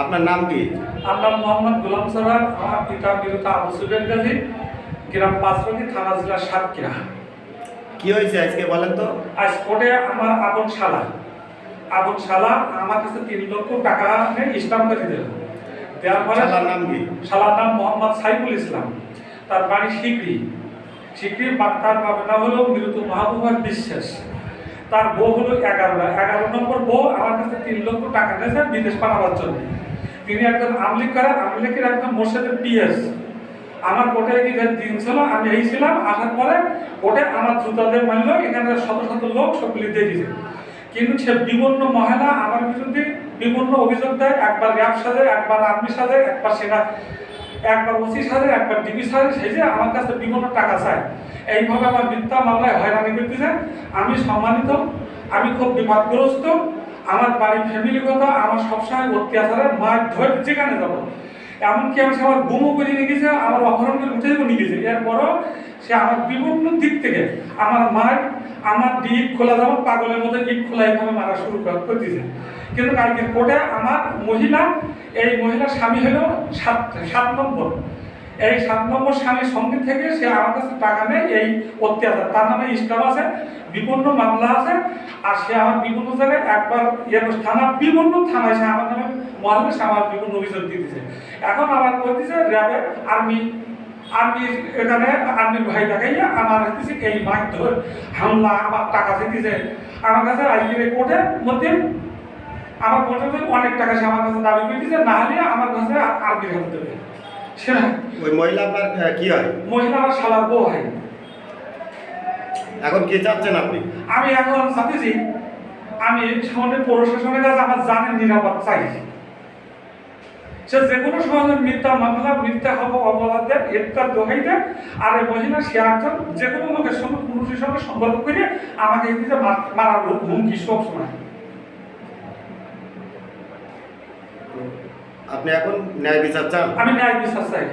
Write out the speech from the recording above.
আপনার নাম কি? আমার মোহাম্মদ গোলাম সরার আমার পিতা বিরতা আবু সুবের গাজী গ্রাম পাঁচরকি থানা জেলা সাতক্ষীরা। কি হয়েছে আজকে বলেন তো? আজ কোর্টে আমার আবন শালা। আবন শালা আমার কাছে তিন লক্ষ টাকা স্টাম্প করে দিল দেওয়ার পরে শালার নাম কি? শালার নাম মোহাম্মদ সাইফুল ইসলাম। তার বাড়ি সিকরি সিকরি বা তার বাবার নাম হলো মৃত মাহবুবার বিশ্বাস। তার বউ হলো এগারো এগারো নম্বর বউ আমার কাছে তিন লক্ষ টাকা নিয়েছে বিদেশ পাঠাবার জন্য। তিনি একজন আমলিক করে আমলিকের একজন মোর্শেদের পিএস। আমার কোর্টে কি দিন ছিল, আমি এই ছিলাম, আসার পরে কোর্টে আমার জুতাদের মানল এখানে শত শত লোক সবগুলি দিয়ে দিয়েছে। কিন্তু সে বিভিন্ন মহিলা, আমার বিরুদ্ধে বিভিন্ন অভিযোগ দেয়, একবার র্যাব সাজে, একবার আর্মি সাজে, একবার সেনা একবার ওসি সাজে একবার ডিবি সাজে সেই যে আমার কাছে বিভিন্ন টাকা চায়। এইভাবে আমার মিথ্যা মামলায় হয়রানি করতে চায় আমি সম্মানিত, আমি খুব বিপদগ্রস্ত। আমার বাড়ির ফ্যামিলি কথা, আমার সবসময় অত্যাচারের মার ধরে যেখানে যাব। এমনকি আমি সে আমার গুমও করে নিয়ে গেছে, আমার অপহরণ করে উঠে নিয়ে গেছে। এরপরও সে আমার বিভিন্ন দিক থেকে আমার মার, আমার দিক খোলা যাব পাগলের মতো ইট খোলা এইভাবে মারা শুরু কর- দিয়েছে। কিন্তু কালকে কোর্টে আমার মহিলা, এই মহিলা স্বামী হলো সাত সাত নম্বর। এই সাত নম্বর স্বামীর সঙ্গে থেকে সে আমার কাছে টাকা নেয়, এই অত্যাচার। তার নামে স্টাফ আছে বিভিন্ন মামলা আছে, আর সে আমার বিভিন্ন জায়গায় একবার ইয়ে থানা বিভিন্ন থানায় সে আমার নামে মহলে সে আমার বিভিন্ন অভিযোগ দিতেছে। এখন আমার কইতেছে র্যাবে আর্মি আর্মি এখানে আর্মির ভাই দেখাইয়া আমার হচ্ছে এই মারধর হামলা আমার টাকা দিতেছে। আমার কাছে আইনের কোর্টের মধ্যে আমার কোর্টের অনেক টাকা সে আমার কাছে দাবি করতেছে, না হলে আমার কাছে আর্মির হাতে দেবে ওই মহিলা আপনার কি হয়? মহিলা আমার শালার বউ হয়। এখন কি চাচ্ছেন আপনি? আমি এখন চাচ্ছি আমি সামনে প্রশাসনের কাছে আমার জানের নিরাপদ চাই সে যে কোনো সময় মিথ্যা মামলা মিথ্যা হব অপরাধ দেয় এটার দোহাই দেয় আর এই মহিলা সে একজন যে কোনো লোকের সঙ্গে পুরুষের সঙ্গে সম্পর্ক করে আমাকে মারার হুমকি সব সময় আপনি এখন ন্যায় বিচার চান? আমি ন্যায় বিশ্বাস চাই।